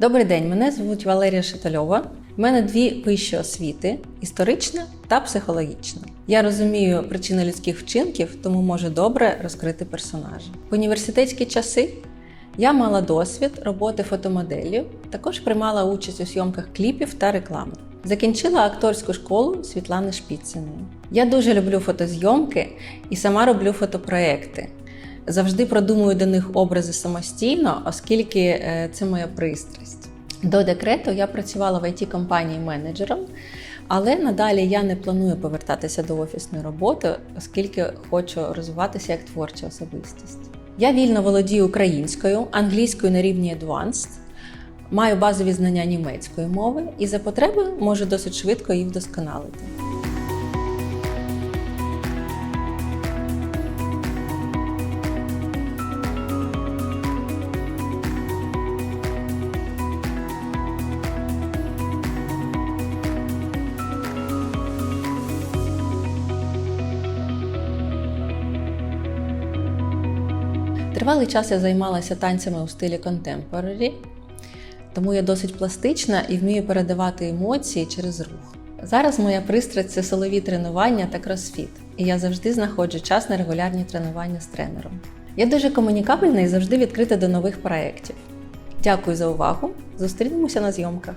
Добрий день, мене звуть Валерія Шитальова. У мене дві вищі освіти історична та психологічна. Я розумію причини людських вчинків, тому можу добре розкрити персонажа. В університетські часи я мала досвід роботи фотомоделлю, також приймала участь у зйомках кліпів та реклами. Закінчила акторську школу Світлани Шпіциної. Я дуже люблю фотозйомки і сама роблю фотопроекти. Завжди продумую до них образи самостійно, оскільки е, це моя пристрасть. До декрету я працювала в it компанії менеджером, але надалі я не планую повертатися до офісної роботи, оскільки хочу розвиватися як творча особистість. Я вільно володію українською, англійською на рівні Advanced, маю базові знання німецької мови і за потреби можу досить швидко їх вдосконалити. Тривалий час я займалася танцями у стилі contemporary, тому я досить пластична і вмію передавати емоції через рух. Зараз моя пристрасть це силові тренування та кросфіт, і я завжди знаходжу час на регулярні тренування з тренером. Я дуже комунікабельна і завжди відкрита до нових проєктів. Дякую за увагу! Зустрінемося на зйомках!